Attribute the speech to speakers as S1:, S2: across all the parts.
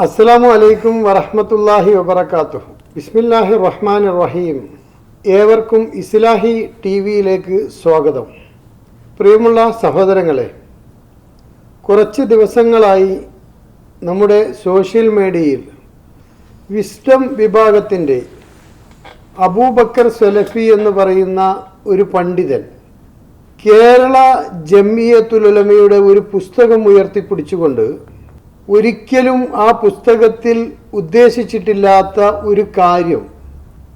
S1: അസ്സലാമു വലൈക്കും വറഹ്മത്തുള്ളാഹി വബറകാതുഹു ബിസ്മില്ലാഹി റഹ്മാൻ റഹീം ഏവർക്കും ഇസ്ലാഹി ടി വിയിലേക്ക് സ്വാഗതം. പ്രിയമുള്ള സഹോദരങ്ങളെ കുറച്ച് ദിവസങ്ങളായി നമ്മുടെ സോഷ്യൽ മീഡിയയിൽ വിസ്റ്റം വിഭാഗത്തിന്റെ അബൂബക്കർ സലഫി എന്ന് പറയുന്ന ഒരു പണ്ഡിതൻ കേരള ജമിയത്തുലമയുടെ ഒരു പുസ്തകം ഉയർത്തിപ്പിടിച്ചുകൊണ്ട് ഒരിക്കലും ആ പുസ്തകത്തിൽ ഉദ്ദേശിച്ചിട്ടില്ലാത്ത ഒരു കാര്യം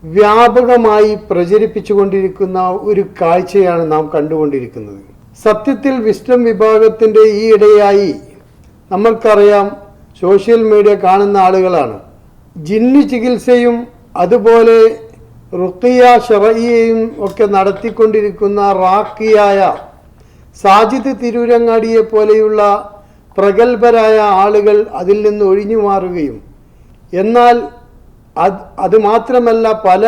S1: വ്യാപകമായി പ്രചരിപ്പിച്ചുകൊണ്ടിരിക്കുന്ന ഒരു കാഴ്ചയാണ് നാം കണ്ടുകൊണ്ടിരിക്കുന്നത്. സത്യത്തിൽ വിസ്റ്റം വിഭാഗത്തിന്റെ ഈ ഇടയായി നമ്മൾക്കറിയാം സോഷ്യൽ മീഡിയ കാണുന്ന ആളുകളാണ്. ജിന്നു ചികിത്സയും അതുപോലെ റുക്കിയ ഷറയിയും ഒക്കെ നടത്തിക്കൊണ്ടിരിക്കുന്ന റാക്കിയായ സാജിദ് തിരൂരങ്ങാടിയെ പോലെയുള്ള പ്രഗത്ഭരായ ആളുകൾ അതിൽ നിന്ന് ഒഴിഞ്ഞു മാറുകയും. എന്നാൽ അത് അത് മാത്രമല്ല പല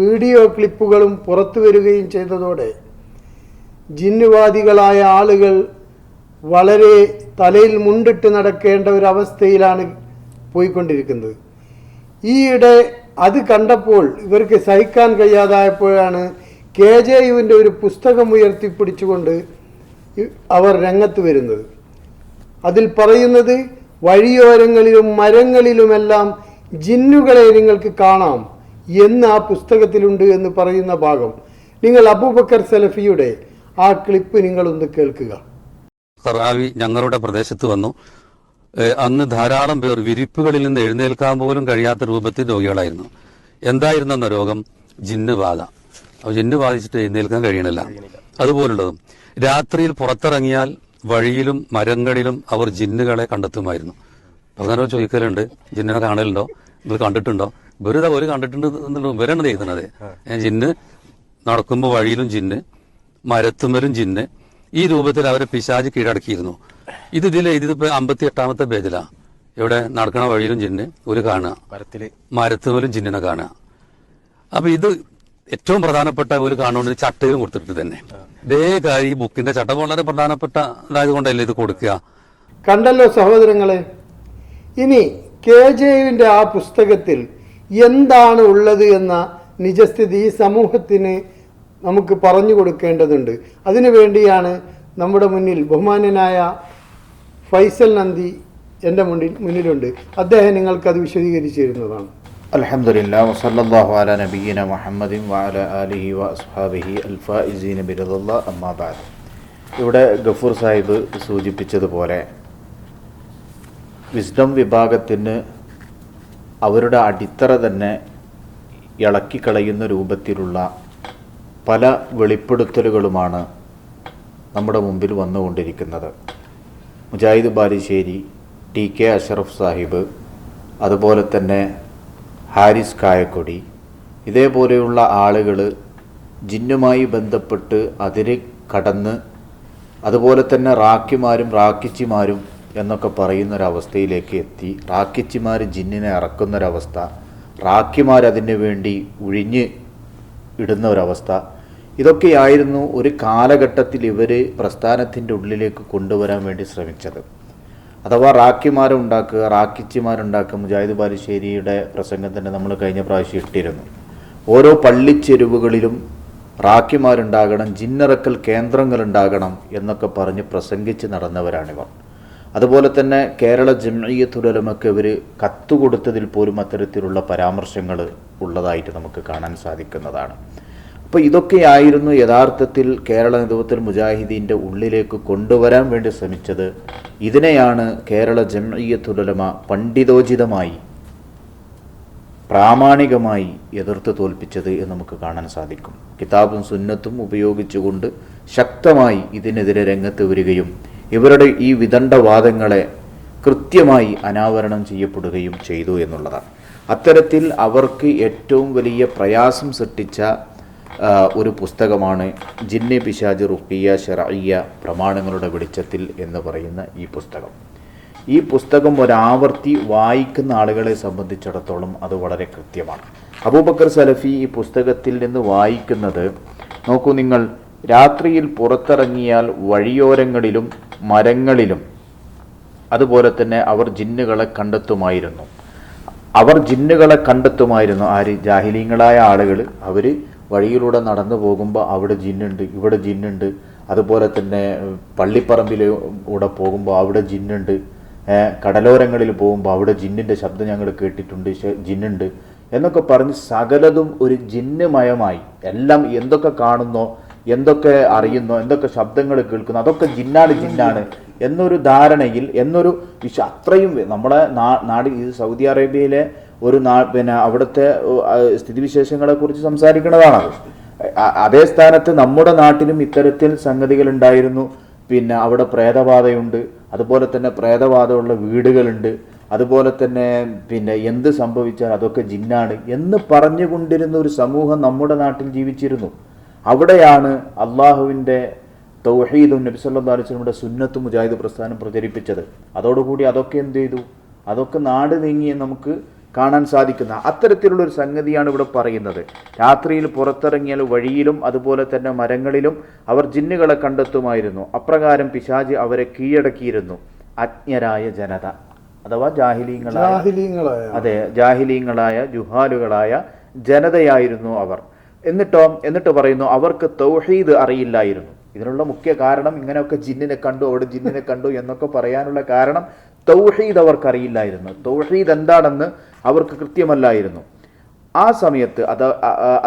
S1: വീഡിയോ ക്ലിപ്പുകളും പുറത്തു വരികയും ചെയ്തതോടെ ജിന്നുവാദികളായ ആളുകൾ വളരെ തലയിൽ മുണ്ടിട്ട് നടക്കേണ്ട ഒരു അവസ്ഥയിലാണ് പോയിക്കൊണ്ടിരിക്കുന്നത്. ഈയിടെ അത് കണ്ടപ്പോൾ ഇവർക്ക് സഹിക്കാൻ കഴിയാതായപ്പോഴാണ് കെ ജെ യുവിന്റെ ഒരു പുസ്തകം ഉയർത്തിപ്പിടിച്ചുകൊണ്ട് അവർ രംഗത്ത് വരുന്നത്. അതിൽ പറയുന്നത് വഴിയോരങ്ങളിലും മരങ്ങളിലുമെല്ലാം ജിന്നുകളെ നിങ്ങൾക്ക് കാണാം എന്ന് ആ പുസ്തകത്തിലുണ്ട് എന്ന് പറയുന്ന ഭാഗം. നിങ്ങൾ അബൂബക്കർ സലഫിയുടെ ആ ക്ലിപ്പ് നിങ്ങളൊന്ന് കേൾക്കുക.
S2: ഖറാവി ഞങ്ങളുടെ പ്രദേശത്ത് വന്നു. അന്ന് ധാരാളം പേർ വിരിപ്പുകളിൽ നിന്ന് എഴുന്നേൽക്കാൻ പോലും കഴിയാത്ത രൂപത്തിൽ രോഗികളായിരുന്നു. എന്തായിരുന്നെന്ന രോഗം ജിന്ന് ബാധ. അപ്പൊ ജിന്ന് ബാധിച്ചിട്ട് എഴുന്നേൽക്കാൻ കഴിയണില്ല. അതുപോലുള്ളതും. രാത്രിയിൽ പുറത്തിറങ്ങിയാൽ വഴിയിലും മരങ്ങളിലും അവർ ജിന്നുകളെ കണ്ടെത്തുമായിരുന്നു. പ്രധാനവും ചോദിക്കലുണ്ട്. ജിന്നിനെ കാണലുണ്ടോ? നിങ്ങൾ കണ്ടിട്ടുണ്ടോ? വെറുതെ ഒരു കണ്ടിട്ടുണ്ട് എന്നുള്ള ഇവരാണ് എഴുതുന്നത് ജിന്ന് നടക്കുമ്പോൾ വഴിയിലും ജിന്ന് മരത്തുമലും ജിന്ന് ഈ രൂപത്തിൽ അവരെ പിശാജ് കീഴടക്കിയിരുന്നു. ഇത് ഇതിൽ ഇതിപ്പോ അമ്പത്തി എട്ടാമത്തെ പേജിലാ. ഇവിടെ നടക്കണ വഴിയിലും ജിന്ന് ഒരു കാണുക. മരത്തുമലും ജിന്നിനെ കാണുക. അപ്പൊ ഇത് ഏറ്റവും പ്രധാനപ്പെട്ട ഒരു കാണുകൊണ്ട് ചട്ടയും കൊടുത്തിട്ട് തന്നെ. കാര്യം ഈ ബുക്കിന്റെ ചട്ടം വളരെ പ്രധാനപ്പെട്ട ഇതായത് കൊണ്ടല്ലേ ഇത് കൊടുക്കുക?
S1: കണ്ടല്ലോ സഹോദരങ്ങളെ ഇനി കെ ജെയുവിന്റെ ആ പുസ്തകത്തിൽ എന്താണ് ഉള്ളത് എന്ന നിജസ്ഥിതി ഈ സമൂഹത്തിന് നമുക്ക് പറഞ്ഞു കൊടുക്കേണ്ടതുണ്ട്. അതിനു വേണ്ടിയാണ് നമ്മുടെ മുന്നിൽ ബഹുമാനനായ ഫൈസൽ നന്ദി എന്റെ മുന്നിൽ മുന്നിലുണ്ട്. അദ്ദേഹം നിങ്ങൾക്കത് വിശദീകരിച്ചു
S3: മുഹമ്മദിൻ വഅല ആലിഹി വഅസ്ഹാബിഹി അൽഫായിസീന ബിറദല്ലാ അമ്മാ ബഅദ് ഇവിടെ ഗഫൂർ സാഹിബ് സൂചിപ്പിച്ചതുപോലെ വിസ്ഡം വിഭാഗത്തിന് അവരുടെ അടിത്തറ തന്നെ ഇളക്കിക്കളയുന്ന രൂപത്തിലുള്ള പല വെളിപ്പെടുത്തലുകളുമാണ് നമ്മുടെ മുമ്പിൽ വന്നുകൊണ്ടിരിക്കുന്നത്. മുജാഹിദ് ബാലിശ്ശേരി ടി കെ അഷറഫ് സാഹിബ് അതുപോലെ തന്നെ ഹാരിസ് കായക്കൊടി. ഇതേപോലെയുള്ള ആളുകൾ ജിന്നുമായി ബന്ധപ്പെട്ട് അതിര് കടന്ന് അതുപോലെ തന്നെ റാക്കിമാരും റാക്കിച്ചിമാരും എന്നൊക്കെ പറയുന്നൊരവസ്ഥയിലേക്ക് എത്തി. റാക്കിച്ചിമാർ ജിന്നിനെ ഇറക്കുന്നൊരവസ്ഥ റാക്കിമാർ അതിന് വേണ്ടി ഉഴിഞ്ഞ് ഇടുന്ന ഒരവസ്ഥ ഇതൊക്കെയായിരുന്നു ഒരു കാലഘട്ടത്തിൽ ഇവർ പ്രസ്ഥാനത്തിന്റെ ഉള്ളിലേക്ക് കൊണ്ടുവരാൻ വേണ്ടി ശ്രമിച്ചത്. അഥവാ റാക്കിമാരെ ഉണ്ടാക്കുക റാക്കിച്ചിമാരുണ്ടാക്കുക മുജാഹിദ് ബാലുശ്ശേരിയുടെ പ്രസംഗം തന്നെ നമ്മൾ കഴിഞ്ഞ പ്രാവശ്യം ഇട്ടിരുന്നു. ഓരോ പള്ളിച്ചെരുവുകളിലും റാക്കിമാരുണ്ടാകണം ജിന്നിറക്കൽ കേന്ദ്രങ്ങളുണ്ടാകണം എന്നൊക്കെ പറഞ്ഞ് പ്രസംഗിച്ച് നടന്നവരാണിവർ. അതുപോലെ തന്നെ കേരള ജംഇയ്യത്തുലമക്ക് ഇവർ കത്തുകൊടുത്തതിൽ പോലും അത്തരത്തിലുള്ള പരാമർശങ്ങൾ ഉള്ളതായിട്ട് നമുക്ക് കാണാൻ സാധിക്കുന്നതാണ്. അപ്പോൾ ഇതൊക്കെയായിരുന്നു യഥാർത്ഥത്തിൽ കേരള നേതൃത്വത്തിൽ മുജാഹിദീന്റെ ഉള്ളിലേക്ക് കൊണ്ടുവരാൻ വേണ്ടി ശ്രമിച്ചത്. ഇതിനെയാണ് കേരള ജംഇയ്യത്തുലമ പണ്ഡിതോചിതമായി പ്രാമാണികമായി എതിർത്ത് തോൽപ്പിച്ചത് എന്ന് നമുക്ക് കാണാൻ സാധിക്കും. കിതാബും സുന്നത്തും ഉപയോഗിച്ചുകൊണ്ട് ശക്തമായി ഇതിനെതിരെ രംഗത്ത് വരികയും ഇവരുടെ ഈ വിദണ്ഡവാദങ്ങളെ കൃത്യമായി അനാവരണം ചെയ്യപ്പെടുകയും ചെയ്തു എന്നുള്ളതാണ്. അത്തരത്തിൽ അവർക്ക് ഏറ്റവും വലിയ പ്രയാസം സൃഷ്ടിച്ച ഒരു പുസ്തകമാണ് ജിന്നെ പിശാജ് റുക്കിയ ഷെറയ്യ പ്രമാണങ്ങളുടെ വെളിച്ചത്തിൽ എന്ന് പറയുന്ന ഈ പുസ്തകം. ഈ പുസ്തകം ഒരാവർത്തി വായിക്കുന്ന ആളുകളെ സംബന്ധിച്ചിടത്തോളം അത് വളരെ കൃത്യമാണ്. അബൂബക്കർ സലഫി ഈ പുസ്തകത്തിൽ നിന്ന് വായിക്കുന്നത് നോക്കൂ നിങ്ങൾ രാത്രിയിൽ പുറത്തിറങ്ങിയാൽ വഴിയോരങ്ങളിലും മരങ്ങളിലും അതുപോലെ തന്നെ അവർ ജിന്നുകളെ കണ്ടെത്തുമായിരുന്നു. അവർ ജിന്നുകളെ കണ്ടെത്തുമായിരുന്നു. ആര്? ജാഹിലീങ്ങളായ ആളുകൾ അവർ വഴിയിലൂടെ നടന്നു പോകുമ്പോൾ അവിടെ ജിന്നുണ്ട് ഇവിടെ ജിന്നുണ്ട്. അതുപോലെ തന്നെ പള്ളിപ്പറമ്പിലൂടെ പോകുമ്പോൾ അവിടെ ജിന്നുണ്ട്. കടലോരങ്ങളിൽ പോകുമ്പോൾ അവിടെ ജിന്നിന്റെ ശബ്ദം ഞങ്ങൾ കേട്ടിട്ടുണ്ട് ജിന്നുണ്ട്. എന്നൊക്കെ പറഞ്ഞ് സകലതും ഒരു ജിന്നുമയമായി. എല്ലാം എന്തൊക്കെ കാണുന്നോ എന്തൊക്കെ അറിയുന്നോ എന്തൊക്കെ ശബ്ദങ്ങൾ കേൾക്കുന്നു അതൊക്കെ ജിന്നാണ് ജിന്നാണ് എന്നൊരു ധാരണയിൽ എന്നൊരു വിശ്വ അത്രയും നമ്മുടെ നാട് ഈ സൗദി അറേബ്യയിലെ ഒരു നാ പിന്നെ അവിടുത്തെ സ്ഥിതിവിശേഷങ്ങളെക്കുറിച്ച് സംസാരിക്കുന്നതാണ് അതേ സ്ഥാനത്ത് നമ്മുടെ നാട്ടിലും ഇത്തരത്തിൽ സംഗതികൾ ഉണ്ടായിരുന്നു പിന്നെ അവിടെ പ്രേതബാധയുണ്ട്. അതുപോലെ തന്നെ പ്രേതബാധയുള്ള വീടുകളുണ്ട്. അതുപോലെ തന്നെ പിന്നെ എന്ത് സംഭവിച്ചാൽ അതൊക്കെ ജിന്നാണ് എന്ന് പറഞ്ഞുകൊണ്ടിരുന്ന ഒരു സമൂഹം നമ്മുടെ നാട്ടിൽ ജീവിച്ചിരുന്നു. അവിടെയാണ് അള്ളാഹുവിന്റെ തൗഹീദും നബി സല്ലാ അലൈഹി വസല്ലമയുടെ സുന്നത്തും മുജാഹിദ് പ്രസ്ഥാനം പ്രചരിപ്പിച്ചത്. അതോടുകൂടി അതൊക്കെ എന്ത് ചെയ്തു? അതൊക്കെ നാട് നീങ്ങി നമുക്ക് കാണാൻ സാധിക്കുന്ന അത്തരത്തിലുള്ള ഒരു സംഗതിയാണ് ഇവിടെ പറയുന്നത്. രാത്രിയിൽ പുറത്തിറങ്ങിയാൽ വഴിയിലും അതുപോലെ തന്നെ മരങ്ങളിലും അവർ ജിന്നുകളെ കണ്ടെത്തുമായിരുന്നു. അപ്രകാരം പിശാജ് അവരെ കീഴടക്കിയിരുന്നു. അജ്ഞരായ ജനത അഥവാ ജാഹിലീങ്ങളായ അതെ ജാഹിലീങ്ങളായ ജുഹാലുകളായ ജനതയായിരുന്നു അവർ. എന്നിട്ടോ എന്നിട്ട് പറയുന്നു അവർക്ക് തൗഹീദ് അറിയില്ലായിരുന്നു. ഇതിനുള്ള മുഖ്യ കാരണം ഇങ്ങനെയൊക്കെ ജിന്നിനെ കണ്ടു അവിടെ ജിന്നിനെ കണ്ടു എന്നൊക്കെ പറയാനുള്ള കാരണം തൗഹീദ് അവർക്കറിയില്ലായിരുന്നു. തൗഹീദ് എന്താണെന്ന് അവർക്ക് കൃത്യമല്ലായിരുന്നു. ആ സമയത്ത് അത്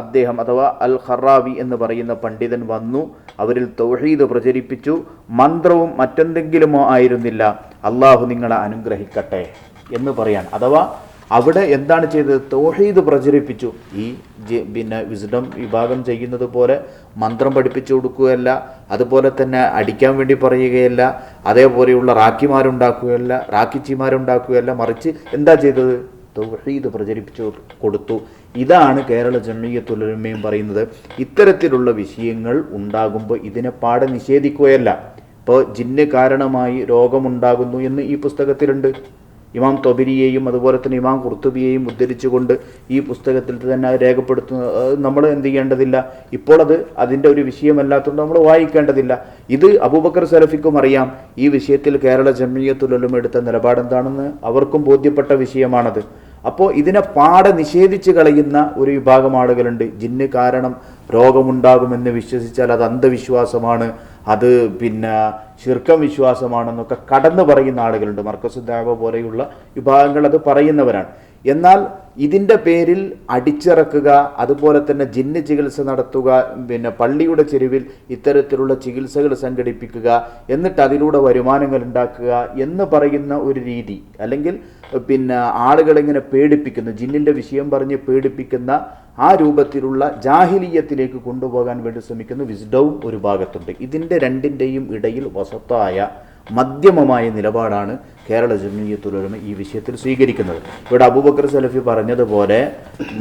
S3: അദ്ദേഹം അഥവാ അൽ ഖറാവി എന്ന് പറയുന്ന പണ്ഡിതൻ വന്നു അവരിൽ തൗഹീദ് പ്രചരിപ്പിച്ചു മന്ത്രവും മറ്റെന്തെങ്കിലുമോ ആയിരുന്നില്ല. അള്ളാഹു നിങ്ങളെ അനുഗ്രഹിക്കട്ടെ എന്ന് പറയാൻ. അഥവാ അവിടെ എന്താണ് ചെയ്തത്? തൗഹീദ് പ്രചരിപ്പിച്ചു. ഈ പിന്നെ വിസ്ഡം വിഭാഗം ചെയ്യുന്നത് പോലെ മന്ത്രം പഠിപ്പിച്ചു കൊടുക്കുകയല്ല അതുപോലെ തന്നെ അടിക്കാൻ വേണ്ടി പറയുകയല്ല അതേപോലെയുള്ള റാക്കിമാരുണ്ടാക്കുകയല്ല റാക്കിച്ചിമാരുണ്ടാക്കുകയല്ല മറിച്ച് എന്താ ചെയ്തത്? തൗഹീദ് പ്രചരിപ്പിച്ചു കൊടുത്തു. ഇതാണ് കേരള ജമീയത്തുലമയും പറയുന്നത്. ഇത്തരത്തിലുള്ള വിഷയങ്ങൾ ഉണ്ടാകുമ്പോൾ ഇതിനെ പാടെ നിഷേധിക്കുകയല്ല. ഇപ്പോൾ ജിന്ന് കാരണമായി രോഗമുണ്ടാകുന്നു എന്ന് ഈ പുസ്തകത്തിലുണ്ട്. ഇമാം തൊബിരിയെയും അതുപോലെ തന്നെ ഇമാം കുർത്തുബിയെയും ഉദ്ധരിച്ചുകൊണ്ട് ഈ പുസ്തകത്തിൽ തന്നെ രേഖപ്പെടുത്തുന്ന നമ്മൾ എന്ത് ചെയ്യേണ്ടതില്ല? ഇപ്പോൾ അത് അതിന്റെ ഒരു വിഷയമല്ലാത്തതുകൊണ്ട് നമ്മൾ വായിക്കേണ്ടതില്ല. ഇത് അബൂബക്കർ സലഫിക്കും അറിയാം. ഈ വിഷയത്തിൽ കേരള ജമീയത്തുലലും എടുത്ത നിലപാടെന്താണെന്ന് അവർക്കും ബോധ്യപ്പെട്ട വിഷയമാണത്. അപ്പോൾ ഇതിനെ പാടെ നിഷേധിച്ച് കളയുന്ന ഒരു വിഭാഗം ആളുകളുണ്ട്. ജിന്ന് കാരണം രോഗമുണ്ടാകുമെന്ന് വിശ്വസിച്ചാൽ അത് അന്ധവിശ്വാസമാണ്. അത് പിന്നെ ശിർക്കം വിശ്വാസമാണെന്നൊക്കെ കടന്നു പറയുന്ന ആളുകളുണ്ട്. മർക്കസുദ്ദാവ പോലെയുള്ള വിഭാഗങ്ങൾ അത് പറയുന്നവരാണ്. എന്നാൽ ഇതിന്റെ പേരിൽ അടിച്ചിറക്കുക അതുപോലെ തന്നെ ജിന്ന് ചികിത്സ നടത്തുക പിന്നെ പള്ളിയുടെ ചെരുവിൽ ഇത്തരത്തിലുള്ള ചികിത്സകൾ സംഘടിപ്പിക്കുക എന്നിട്ട് അതിലൂടെ വരുമാനങ്ങൾ ഉണ്ടാക്കുക എന്ന് പറയുന്ന ഒരു രീതി. അല്ലെങ്കിൽ പിന്നെ ആളുകളിങ്ങനെ പേടിപ്പിക്കുന്ന ജിന്നിന്റെ വിഷയം പറഞ്ഞ് പേടിപ്പിക്കുന്ന ആ രൂപത്തിലുള്ള ജാഹിലീയത്തിലേക്ക് കൊണ്ടുപോകാൻ വേണ്ടി ശ്രമിക്കുന്ന വിസ്ഡവും ഒരു ഭാഗത്തുണ്ട്. ഇതിന്റെ രണ്ടിന്റെയും ഇടയിൽ വസത്തായ മധ്യമമായ നിലപാടാണ് കേരള ജമിയത്തുലമ ഈ വിഷയത്തിൽ സ്വീകരിക്കുന്നത്. ഇവിടെ അബൂബക്കർ സലഫി പറഞ്ഞതുപോലെ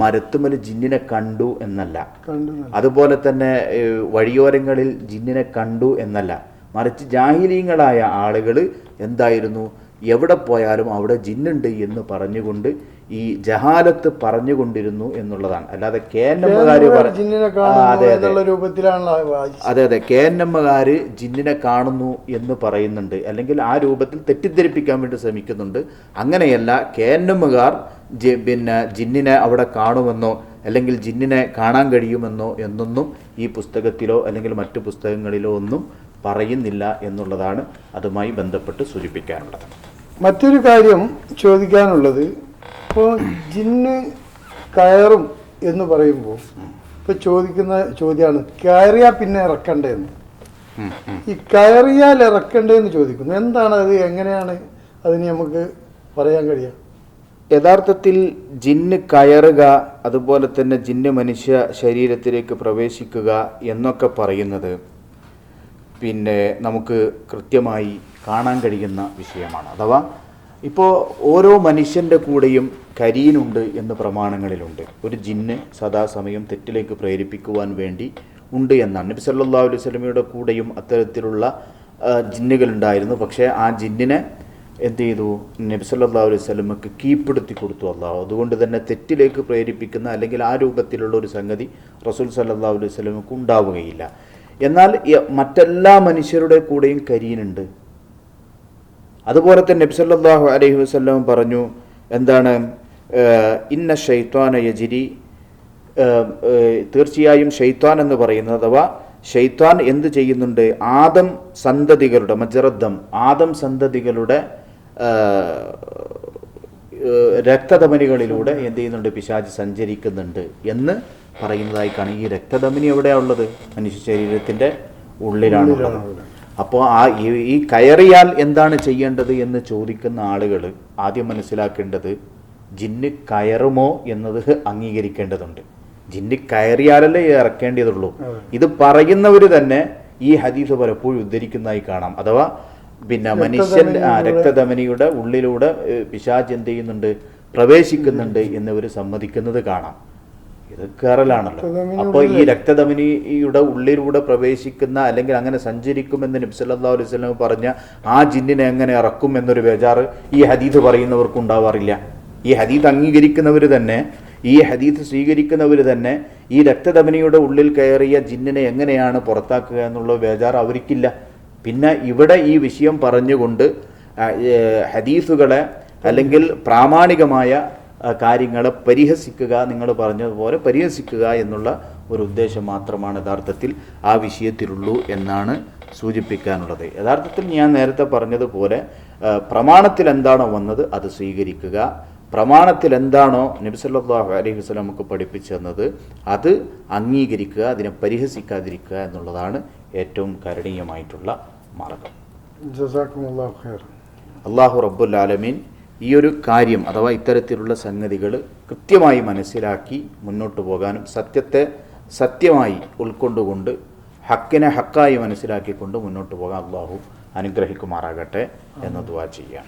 S3: മരത്തുമൽ ജിന്നിനെ കണ്ടു എന്നല്ല. അതുപോലെ തന്നെ വഴിയോരങ്ങളിൽ ജിന്നിനെ കണ്ടു എന്നല്ല. മറിച്ച് ജാഹിലീങ്ങളായ ആളുകൾ എന്തായിരുന്നു? എവിടെ പോയാലും അവിടെ ജിന്നുണ്ട് എന്ന് പറഞ്ഞുകൊണ്ട് ഈ ജഹാലത്ത് പറഞ്ഞുകൊണ്ടിരുന്നു എന്നുള്ളതാണ്. അല്ലാതെ കെ എൻ എമ്മുകാര് അതെ അതെ. അതെ കെ എൻ ജിന്നിനെ കാണുന്നു എന്ന് പറയുന്നുണ്ട്. അല്ലെങ്കിൽ ആ രൂപത്തിൽ തെറ്റിദ്ധരിപ്പിക്കാൻ വേണ്ടി ശ്രമിക്കുന്നുണ്ട്. അങ്ങനെയല്ല കെ എൻ എമ്മുകാർ പിന്നെ ജിന്നിനെ അവിടെ കാണുമെന്നോ അല്ലെങ്കിൽ ജിന്നിനെ കാണാൻ കഴിയുമെന്നോ എന്നൊന്നും ഈ പുസ്തകത്തിലോ അല്ലെങ്കിൽ മറ്റു പുസ്തകങ്ങളിലോ ഒന്നും പറയുന്നില്ല എന്നുള്ളതാണ് അതുമായി ബന്ധപ്പെട്ട് സൂചിപ്പിക്കാനുള്ളത്.
S1: മറ്റൊരു കാര്യം ചോദിക്കാനുള്ളത് ഇപ്പോൾ ജിന്ന് കയറും എന്ന് പറയുമ്പോൾ ഇപ്പൊ ചോദിക്കുന്ന ചോദ്യമാണ് കയറിയാൽ പിന്നെ ഇറക്കണ്ടേന്ന് ഈ കയറിയാൽ ഇറക്കണ്ടേന്ന് ചോദിക്കുന്നു. എന്താണ് അത്? എങ്ങനെയാണ് അതിന് നമുക്ക് പറയാൻ കഴിയുക?
S3: യഥാർത്ഥത്തിൽ ജിന്ന് കയറുക അതുപോലെ തന്നെ ജിന്ന് മനുഷ്യ ശരീരത്തിലേക്ക് പ്രവേശിക്കുക എന്നൊക്കെ പറയുന്നത് പിന്നെ നമുക്ക് കൃത്യമായി കാണാൻ കഴിയുന്ന വിഷയമാണ്. അഥവാ ഇപ്പോൾ ഓരോ മനുഷ്യന്റെ കൂടെയും കരീനുണ്ട് എന്ന് പ്രമാണങ്ങളിലുണ്ട്. ഒരു ജിന്ന് സദാസമയം തെറ്റിലേക്ക് പ്രേരിപ്പിക്കുവാൻ വേണ്ടി ഉണ്ട് എന്നാണ്. നബി സല്ലാ അലൈഹി സ്വലമിയുടെ കൂടെയും അത്തരത്തിലുള്ള ജിന്നുകളുണ്ടായിരുന്നു. പക്ഷേ ആ ജിന്നിനെ എന്ത് ചെയ്തു? നബി സല്ലാ അലൈഹി സ്വലമക്ക് കീഴ്പ്പെടുത്തി കൊടുത്തു അള്ളാഹു അതുകൊണ്ട് തന്നെ തെറ്റിലേക്ക് പ്രേരിപ്പിക്കുന്ന അല്ലെങ്കിൽ ആ രൂപത്തിലുള്ള ഒരു സംഗതി റസൂൽ സല്ലാ അലൈഹി സ്വലമക്ക് ഉണ്ടാവുകയില്ല. എന്നാൽ മറ്റെല്ലാ മനുഷ്യരുടെ കൂടെയും കരീനുണ്ട് അതുപോലെ തന്നെ നബ്സല്ലാഹു അലൈഹി വസല്ലം പറഞ്ഞു എന്താണ് ഇന്ന ഷെയ്ത്വാന യജിരി തീർച്ചയായും ഷെയ്ത്വാൻ എന്ന് പറയുന്നത് അഥവാ ഷെയ്ത്വാൻ എന്ത് ചെയ്യുന്നുണ്ട്? ആദം സന്തതികളുടെ മജറദ്ദം ആദം സന്തതികളുടെ രക്തധമനികളിലൂടെ എന്ത് ചെയ്യുന്നുണ്ട്? പിശാജ് സഞ്ചരിക്കുന്നുണ്ട് എന്ന് പറയുന്നതായി കാണും ഈ രക്തധമനി എവിടെയാണ് ഉള്ളത് മനുഷ്യ ശരീരത്തിന്റെ ഉള്ളിലാണ്. അപ്പോൾ ആ ഈ- കയറിയാൽ എന്താണ് ചെയ്യേണ്ടത് എന്ന് ചോദിക്കുന്ന ആളുകൾ ആദ്യം മനസ്സിലാക്കേണ്ടത് ജിന്ന് കയറുമോ എന്നത് അംഗീകരിക്കേണ്ടതുണ്ട്. ജിന്ന് കയറിയാലല്ലേ ഇറക്കേണ്ടതുള്ളൂ. ഇത് പറയുന്നവർ തന്നെ ഈ ഹദീസ് പലപ്പോഴും ഉദ്ധരിക്കുന്നതായി കാണാം. അഥവാ പിന്നെ മനുഷ്യൻ രക്തധമനിയുടെ ഉള്ളിലൂടെ പിശാജ് പിശാച് എന്ത് ചെയ്യുന്നുണ്ട്? പ്രവേശിക്കുന്നുണ്ട് എന്നിവർ സമ്മതിക്കുന്നത് കാണാം. ഇത് കയറലാണല്ലോ അപ്പോൾ ഈ രക്തധമനിയുടെ ഉള്ളിലൂടെ പ്രവേശിക്കുന്ന അല്ലെങ്കിൽ അങ്ങനെ സഞ്ചരിക്കുമെന്ന് നബ്സല്ലാ അലൈഹി സ്വലം പറഞ്ഞ ആ ജിന്നിനെ എങ്ങനെ ഇറക്കും എന്നൊരു ബേജാറ് ഈ ഹദീദ് പറയുന്നവർക്ക് ഉണ്ടാവാറില്ല. ഈ ഹദീദ് അംഗീകരിക്കുന്നവർ തന്നെ ഈ ഹദീദ് സ്വീകരിക്കുന്നവർ തന്നെ ഈ രക്തധമനിയുടെ ഉള്ളിൽ കയറിയ ജിന്നിനെ എങ്ങനെയാണ് പുറത്താക്കുക എന്നുള്ള ബേജാർ അവർക്കില്ല. പിന്നെ ഇവിടെ ഈ വിഷയം പറഞ്ഞുകൊണ്ട് ഹദീസുകളെ അല്ലെങ്കിൽ പ്രാമാണികമായ കാര്യങ്ങളെ പരിഹസിക്കുക നിങ്ങൾ പറഞ്ഞതുപോലെ പരിഹസിക്കുക എന്നുള്ള ഒരു ഉദ്ദേശം മാത്രമാണ് യഥാർത്ഥത്തിൽ ആ വിഷയത്തിലുള്ളൂ എന്നാണ് സൂചിപ്പിക്കാനുള്ളത്. യഥാർത്ഥത്തിൽ ഞാൻ നേരത്തെ പറഞ്ഞതുപോലെ പ്രമാണത്തിൽ എന്താണോ വന്നത് അത് സ്വീകരിക്കുക. പ്രമാണത്തിൽ എന്താണോ നബിസല്ലാഹു അലൈഹി വസ്ലം നമുക്ക് പഠിപ്പിച്ചു തന്നത് അത് അംഗീകരിക്കുക അതിനെ പരിഹസിക്കാതിരിക്കുക എന്നുള്ളതാണ് ഏറ്റവും കരണീയമായിട്ടുള്ള മാർഗം. അള്ളാഹു റബ്ബുൽ ആലമീൻ ഈ ഒരു കാര്യം അഥവാ ഇത്തരത്തിലുള്ള സംഗതികൾ കൃത്യമായി മനസ്സിലാക്കി മുന്നോട്ട് പോകാനും സത്യത്തെ സത്യമായി ഉൾക്കൊണ്ടുകൊണ്ട് ഹക്കിനെ ഹക്കായി മനസ്സിലാക്കിക്കൊണ്ട് മുന്നോട്ട് പോകാൻ അള്ളാഹു അനുഗ്രഹിക്കുമാറാകട്ടെ എന്ന് ദുവാ ചെയ്യാം